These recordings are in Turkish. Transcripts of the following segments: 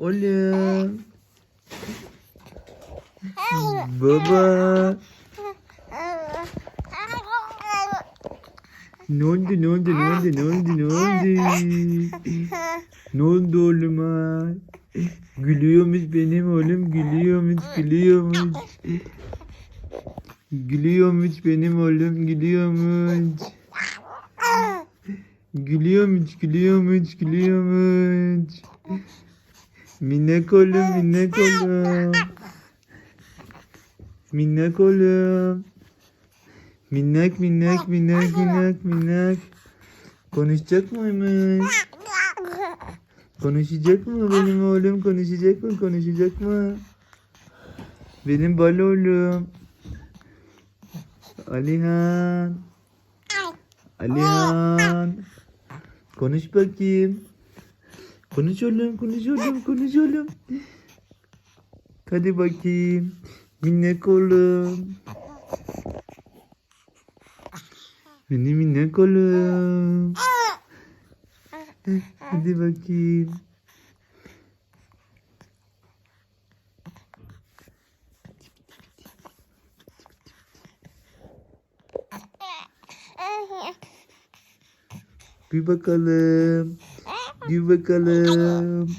Oğlum. Baba. Ne oldu ne oldu ne oldu ne oldu ne oldu? Ne oldu oğluma? Gülüyormuş benim oğlum gülüyormuş gülüyormuş. Gülüyormuş benim oğlum gülüyormuş. Gülüyormuş gülüyormuş gülüyormuş. Minnak oğlum minnak oğlum. Minnak oğlum. Minnak minnak minnak minnak minnak. Konuşacak mıymış? Konuşacak mı benim oğlum? Konuşacak mı? Konuşacak mı? Benim bal oğlum. Alihan. Alihan. Konuş bakayım. Konuş oğlum, konuş oğlum, konuş oğlum. Hadi bakayım. Minnak oğlum. Benim minnak oğlum. Hadi bakayım. Gül bakalım. Gül bakalım.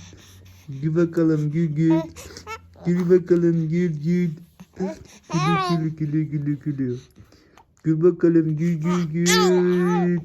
Gül bakalım gül gül. Gül bakalım gül gül. Gülü gülü gülü gülü gülü. Gül bakalım gül gül gül.